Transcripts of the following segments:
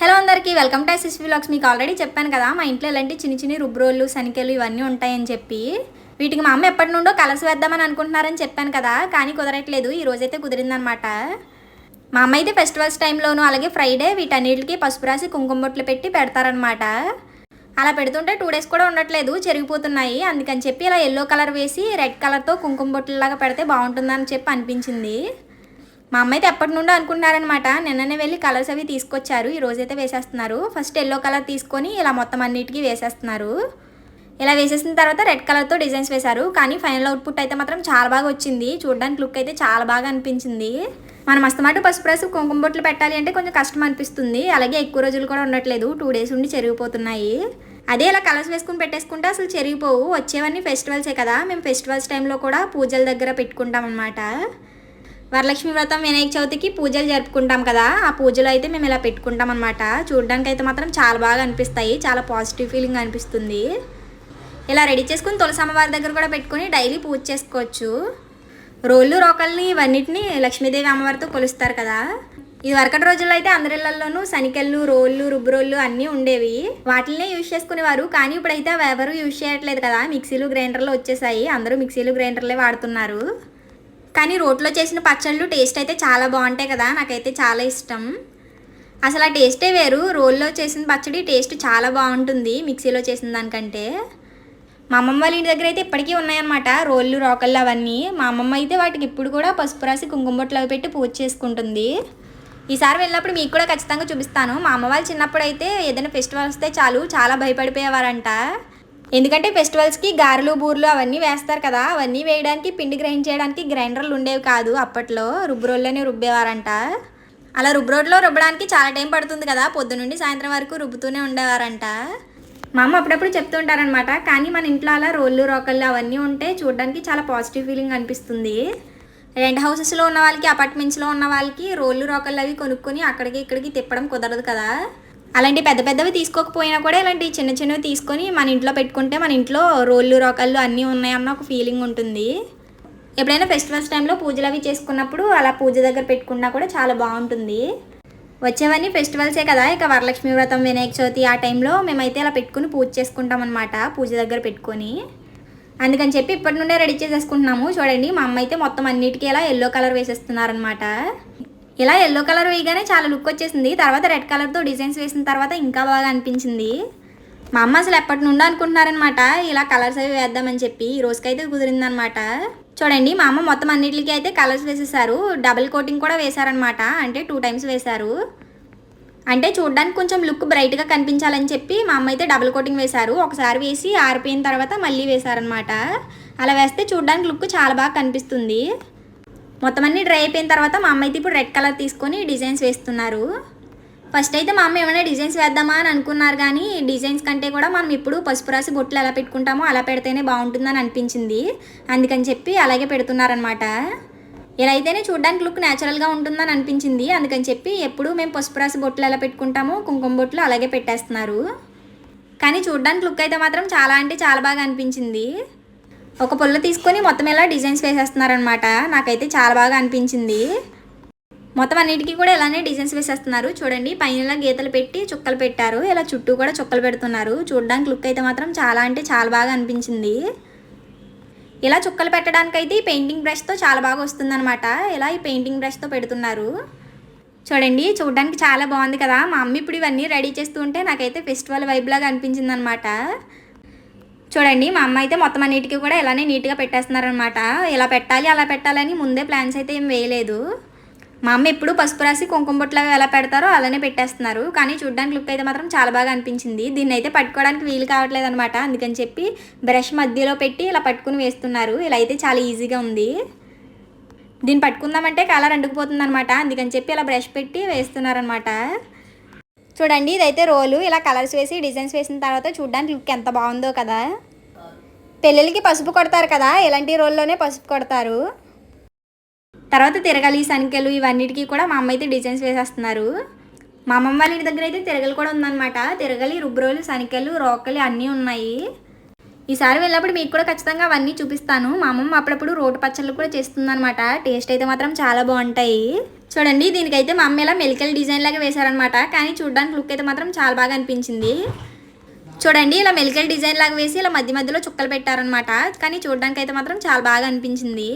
Hello అందరికీ welcome to SS blogs మీకు already చెప్పాను కదా మా ఇంట్లో ఇలాంటి చిన్న చిన్న రుబ్రోళ్ళు శనికలు ఇవన్నీ ఉంటాయని చెప్పి వీటికి మా అమ్మ ఎప్పటి నుండో కలసి వేద్దామని అనుకుంటున్నారని చెప్పాను కదా కానీ కుదరట్లేదు. ఈ రోజైతే కుదిరిందనమాట మా అమ్మ అయితే ఫెస్టివల్స్ టైంలోనూ అలాగే ఫ్రైడే వీటన్నిటికీ పసుపు రాసి కుంకుమ బొట్లు పెట్టి పెడతారనమాట అలా పెడుతుంటే టూ డేస్ కూడా ఉండట్లేదు చెరిగిపోతున్నాయి. అందుకని చెప్పి ఇలా ఎల్లో కలర్ వేసి రెడ్ కలర్తో కుంకుమ బొట్లలాగా పెడితే బాగుంటుందని చెప్పి అనిపించింది. మా అమ్మ అయితే ఎప్పటి నుండో అనుకుంటున్నారనమాట నిన్ననే వెళ్ళి కలర్స్ అవి తీసుకొచ్చారు. ఈ రోజైతే వేసేస్తున్నారు. ఫస్ట్ ఎల్లో కలర్ తీసుకొని ఇలా మొత్తం అన్నిటికీ వేసేస్తున్నారు. ఇలా వేసేసిన తర్వాత రెడ్ కలర్తో డిజైన్స్ వేశారు. కానీ ఫైనల్ అవుట్పుట్ అయితే మాత్రం చాలా బాగా వచ్చింది. చూడడానికి లుక్ అయితే చాలా బాగా అనిపించింది. మనం అస్తమాటు పసుపు రాసి కుంకుమ బొట్లు పెట్టాలి అంటే కొంచెం కష్టం అనిపిస్తుంది. అలాగే ఎక్కువ రోజులు కూడా ఉండట్లేదు. టూ డేస్ ఉండి చెరిగిపోతున్నాయి. అదే ఇలా కలర్స్ వేసుకుని పెట్టేసుకుంటే అసలు చెరిగిపోవు. వచ్చేవన్నీ ఫెస్టివల్సే కదా. మేము ఫెస్టివల్స్ టైంలో కూడా పూజల దగ్గర పెట్టుకుంటాం అనమాట వరలక్ష్మి వ్రతం వినాయక చవితికి పూజలు జరుపుకుంటాం కదా. ఆ పూజలు అయితే మేము ఇలా పెట్టుకుంటాం అనమాట చూడడానికి అయితే మాత్రం చాలా బాగా అనిపిస్తాయి. చాలా పాజిటివ్ ఫీలింగ్ అనిపిస్తుంది. ఇలా రెడీ చేసుకుని తులసి అమ్మవారి దగ్గర కూడా పెట్టుకొని డైలీ పూజ చేసుకోవచ్చు. రోళ్ళు రోకల్ని ఇవన్నిటిని లక్ష్మీదేవి అమ్మవారితో కొలుస్తారు కదా. ఇది వరకటి రోజుల్లో అయితే అందరి ఇళ్ళలోనూ శనికెళ్ళు రోళ్ళు రుబ్బురోళ్ళు అన్నీ ఉండేవి. వాటినే యూజ్ చేసుకునేవారు. కానీ ఇప్పుడైతే అవి ఎవరు యూజ్ చేయట్లేదు కదా. మిక్సీలు గ్రైండర్లు వచ్చేసాయి. అందరూ మిక్సీలు గ్రైండర్లే వాడుతున్నారు. కానీ రోట్లో చేసిన పచ్చళ్ళు టేస్ట్ అయితే చాలా బాగుంటాయి కదా నాకైతే చాలా ఇష్టం. అసలు ఆ టేస్టే వేరు. రోల్లో చేసిన పచ్చడి టేస్ట్ చాలా బాగుంటుంది మిక్సీలో చేసిన దానికంటే. మా అమ్మమ్మ వాళ్ళ ఇంటి దగ్గర అయితే ఇప్పటికీ ఉన్నాయన్నమాట రోళ్ళు రోకళ్ళు అవన్నీ. మా అమ్మమ్మ అయితే వాటికి ఇప్పుడు కూడా పసుపు రాసి కుంకుమబొట్లు పెట్టి పూజ చేసుకుంటుంది. ఈసారి వెళ్ళినప్పుడు మీకు కూడా ఖచ్చితంగా చూపిస్తాను. మా అమ్మ వాళ్ళు చిన్నప్పుడు అయితే ఏదైనా ఫెస్టివల్ వస్తే చాలు చాలా భయపడిపోయేవారంట. ఎందుకంటే ఫెస్టివల్స్కి గారెలు బూర్లు అవన్నీ వేస్తారు కదా అవన్నీ వేయడానికి పిండి గ్రైండ్ చేయడానికి గ్రైండర్లు ఉండేవి కాదు అప్పట్లో. రుబ్బురోళ్ళనే రుబ్బేవారంట. అలా రుబ్బురోడ్లో రుబ్బడానికి చాలా టైం పడుతుంది కదా పొద్దు నుండి సాయంత్రం వరకు రుబ్బుతూనే ఉండేవారంట. మా అమ్మ అప్పుడప్పుడు చెప్తుంటారనమాట కానీ మన ఇంట్లో అలా రోళ్ళు రోకళ్ళు అవన్నీ ఉంటే చూడడానికి చాలా పాజిటివ్ ఫీలింగ్ అనిపిస్తుంది. రెంట్ హౌసెస్లో ఉన్న వాళ్ళకి అపార్ట్మెంట్స్లో ఉన్న వాళ్ళకి రోళ్ళు రోకళ్ళు అవి కొనుక్కొని అక్కడికి ఇక్కడికి తిప్పడం కుదరదు కదా. అలాంటి పెద్ద పెద్దవి తీసుకోకపోయినా కూడా ఇలాంటి చిన్న చిన్నవి తీసుకొని మన ఇంట్లో పెట్టుకుంటే మన ఇంట్లో రోళ్ళు రోకళ్ళు అన్నీ ఉన్నాయన్న ఒక ఫీలింగ్ ఉంటుంది. ఎప్పుడైనా ఫెస్టివల్స్ టైంలో పూజలు అవి చేసుకున్నప్పుడు అలా పూజ దగ్గర పెట్టుకున్నా కూడా చాలా బాగుంటుంది. వచ్చేవన్నీ ఫెస్టివల్సే కదా ఇక వరలక్ష్మి వ్రతం వినాయక చవితి ఆ టైంలో మేమైతే అలా పెట్టుకుని పూజ చేసుకుంటాం అనమాట పూజ దగ్గర పెట్టుకొని. అందుకని చెప్పి ఇప్పటి నుండే రెడీ చేసేసుకుంటున్నాము. చూడండి మా అమ్మ అయితే మొత్తం అన్నిటికీ ఇలా ఎల్లో కలర్ వేసేస్తున్నారనమాట ఇలా ఎల్లో కలర్ వేయగానే చాలా లుక్ వచ్చేసింది. తర్వాత రెడ్ కలర్తో డిజైన్స్ వేసిన తర్వాత ఇంకా బాగా అనిపించింది. మా అమ్మ అసలు ఎప్పటి నుండి అనుకుంటున్నారనమాట ఇలా కలర్స్ అవి వేద్దామని చెప్పి. ఈ రోజుకైతే కుదిరిందనమాట చూడండి మా అమ్మ మొత్తం అన్నిటికీ అయితే కలర్స్ వేసేసారు. డబుల్ కోటింగ్ కూడా వేశారనమాట అంటే టూ టైమ్స్ వేశారు. అంటే చూడడానికి కొంచెం లుక్ బ్రైట్గా కనిపించాలని చెప్పి మా అమ్మ అయితే డబుల్ కోటింగ్ వేశారు. ఒకసారి వేసి ఆరిపోయిన తర్వాత మళ్ళీ వేశారనమాట అలా వేస్తే చూడడానికి లుక్ చాలా బాగా కనిపిస్తుంది. మొత్తం అన్ని డ్రై అయిపోయిన తర్వాత మా అమ్మ అయితే ఇప్పుడు రెడ్ కలర్ తీసుకొని డిజైన్స్ వేస్తున్నారు. ఫస్ట్ అయితే మా అమ్మ ఏమైనా డిజైన్స్ వేద్దామా అని అనుకున్నారు కానీ డిజైన్స్ కంటే కూడా మనం ఇప్పుడు పసుపు రాసి బొట్లు ఎలా పెట్టుకుంటామో అలా పెడితేనే బాగుంటుందని అనిపించింది. అందుకని చెప్పి అలాగే పెడుతున్నారనమాట ఇలా అయితేనే చూడడానికి లుక్ న్యాచురల్గా ఉంటుందని అనిపించింది. అందుకని చెప్పి ఎప్పుడు మేము పసుపు రాసి బొట్లు ఎలా పెట్టుకుంటామో కుంకుమ బొట్లు అలాగే పెట్టేస్తున్నారు. కానీ చూడడానికి లుక్ అయితే మాత్రం చాలా అంటే చాలా బాగా అనిపించింది. ఒక పుల్ల తీసుకొని మొత్తం ఇలా డిజైన్స్ వేసేస్తున్నారనమాట నాకైతే చాలా బాగా అనిపించింది. మొత్తం అన్నిటికీ కూడా ఇలానే డిజైన్స్ వేసేస్తున్నారు. చూడండి పైన ఇలా గీతలు పెట్టి చుక్కలు పెట్టారు. ఇలా చుట్టూ కూడా చుక్కలు పెడుతున్నారు. చూడడానికి లుక్ అయితే మాత్రం చాలా అంటే చాలా బాగా అనిపించింది. ఇలా చుక్కలు పెట్టడానికైతే ఈ పెయింటింగ్ బ్రష్తో చాలా బాగా వస్తుందన్నమాట. ఇలా ఈ పెయింటింగ్ బ్రష్తో పెడుతున్నారు. చూడండి చూడడానికి చాలా బాగుంది కదా. మా అమ్మ ఇప్పుడు ఇవన్నీ రెడీ చేస్తూ ఉంటే నాకైతే ఫెస్టివల్ వైబ్లాగా అనిపించింది అనమాట చూడండి మా అమ్మ అయితే మొత్తం అన్నిటికీ కూడా ఇలానే నీట్గా పెట్టేస్తున్నారనమాట ఇలా పెట్టాలి అలా పెట్టాలని ముందే ప్లాన్స్ అయితే ఏం వేయలేదు. మా అమ్మ ఎప్పుడు పసుపు రాసి కుంకుమ బొట్లు ఎలా పెడతారో అలానే పెట్టేస్తున్నారు. కానీ చూడడానికి లుక్ అయితే మాత్రం చాలా బాగా అనిపించింది. దీన్ని అయితే పట్టుకోవడానికి వీలు కావట్లేదు అనమాట అందుకని చెప్పి బ్రష్ మధ్యలో పెట్టి ఇలా పట్టుకుని వేస్తున్నారు. ఇలా అయితే చాలా ఈజీగా ఉంది. దీన్ని పట్టుకుందామంటే కలర్ అంటుకుపోతుంది అనమాట అందుకని చెప్పి ఇలా బ్రష్ పెట్టి వేస్తున్నారనమాట చూడండి ఇదైతే రోలు. ఇలా కలర్స్ వేసి డిజైన్స్ వేసిన తర్వాత చూడడానికి లుక్ ఎంత బాగుందో కదా. పెళ్ళిళ్ళకి పసుపు కొడతారు కదా ఇలాంటి రోల్లోనే పసుపు కొడతారు. తర్వాత తిరగలి సంఖ్యలు ఇవన్నిటికీ కూడా మా అమ్మ అయితే డిజైన్స్ వేసేస్తున్నారు. మా అమ్మమ్మ వాళ్ళ ఇంటి దగ్గర అయితే తిరగలు కూడా ఉందన్నమాట. తిరగలి రుబ్బురోలు సనికలు రోకలి అన్నీ ఉన్నాయి. ఈసారి వెళ్ళినప్పుడు మీకు కూడా ఖచ్చితంగా అవన్నీ చూపిస్తాను. మా అమ్మమ్మ అప్పుడప్పుడు రోడ్డు పచ్చళ్ళు కూడా చేస్తుందనమాట టేస్ట్ అయితే మాత్రం చాలా బాగుంటాయి. చూడండి దీనికైతే మా అమ్మ ఇలా మెలికల్ డిజైన్ లాగా వేశారనమాట కానీ చూడడానికి లుక్ అయితే మాత్రం చాలా బాగా అనిపించింది. చూడండి ఇలా మెలికల్ డిజైన్ లాగా వేసి ఇలా మధ్య మధ్యలో చుక్కలు పెట్టారనమాట కానీ చూడడానికి అయితే మాత్రం చాలా బాగా అనిపించింది.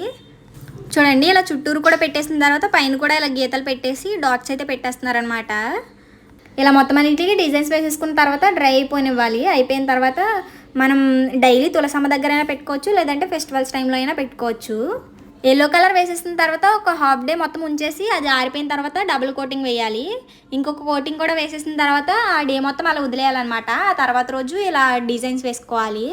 చూడండి ఇలా చుట్టూరు కూడా పెట్టేసిన తర్వాత పైన కూడా ఇలా గీతలు పెట్టేసి డాట్స్ అయితే పెట్టేస్తున్నారనమాట ఇలా మొత్తం అన్నింటికి డిజైన్స్ వేసేసుకున్న తర్వాత డ్రై అయిపోయినివ్వాలి అయిపోయిన తర్వాత మనం డైలీ తులసమ్మ దగ్గరైనా పెట్టుకోవచ్చు లేదంటే ఫెస్టివల్స్ టైంలో అయినా పెట్టుకోవచ్చు. ఎల్లో కలర్ వేసేసిన తర్వాత ఒక హాఫ్ డే మొత్తం ఉంచేసి అది ఆరిపోయిన తర్వాత డబుల్ కోటింగ్ వేయాలి. ఇంకొక కోటింగ్ కూడా వేసేసిన తర్వాత ఆ డే మొత్తం అలా వదిలేయాలన్నమాట. ఆ తర్వాత రోజు ఇలా డిజైన్స్ వేసుకోవాలి.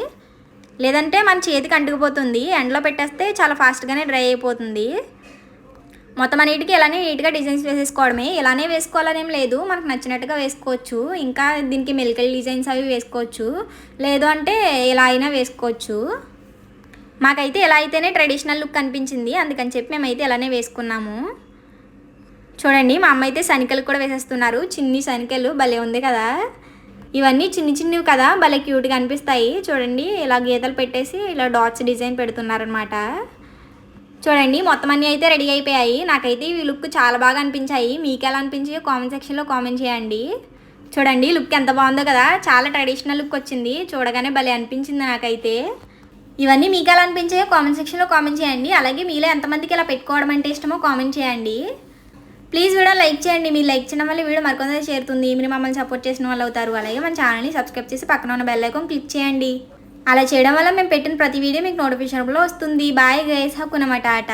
లేదంటే మన చేతికి అంటుకుపోతుంది. ఎండలో పెట్టేస్తే చాలా ఫాస్ట్గానే డ్రై అయిపోతుంది. మొత్తం అన్నిటికీ ఇలానే నీట్గా డిజైన్స్ వేసేసుకోవడమే. ఇలానే వేసుకోవాలనేం లేదు. మనకు నచ్చినట్టుగా వేసుకోవచ్చు. ఇంకా దీనికి మెలికల్ డిజైన్స్ అవి వేసుకోవచ్చు. లేదు అంటే ఇలా అయినా వేసుకోవచ్చు. మాకైతే ఎలా అయితేనే ట్రెడిషనల్ లుక్ కనిపించింది. అందుకని చెప్పి మేమైతే ఇలానే వేసుకున్నాము. చూడండి మా అమ్మ అయితే శనికలు కూడా వేసేస్తున్నారు. చిన్ని శనికలు భలే ఉంది కదా. ఇవన్నీ చిన్ని చిన్నవి కదా. భలే క్యూట్గా అనిపిస్తాయి. చూడండి ఇలా గీతలు పెట్టేసి ఇలా డాట్స్ డిజైన్ పెడుతున్నారనమాట చూడండి మొత్తం అన్నీ అయితే రెడీ అయిపోయాయి. నాకైతే ఈ లుక్ చాలా బాగా అనిపించాయి. మీకు ఎలా అనిపించాయో కామెంట్ సెక్షన్లో కామెంట్ చేయండి. చూడండి లుక్ ఎంత బాగుందో కదా. చాలా ట్రెడిషనల్ లుక్ వచ్చింది. చూడగానే భలే అనిపించింది నాకైతే. ఇవన్నీ మీకు ఎలా అనిపించాయో కామెంట్ సెక్షన్లో కామెంట్ చేయండి. అలాగే మీలో ఎంతమందికి ఇలా పెట్టుకోవడం అంటే ఇష్టమో కామెంట్ చేయండి. ప్లీజ్ వీడియో లైక్ చేయండి. మీరు లైక్ చేయడం వల్ల వీడియో మరికొందరు చేరుతుంది. మీరు మమ్మల్ని సపోర్ట్ చేసిన వాళ్ళు అవుతారు. అలాగే మన ఛానల్ని సబ్స్క్రైబ్ చేసి పక్కన ఉన్న బెల్ ఐకాన్ క్లిక్ చేయండి. అలా చేయడం వల్ల మేము పెట్టిన ప్రతి వీడియో మీకు నోటిఫికేషన్లో వస్తుంది. బాయ్ గైస్ హక్కునమాట ఆట.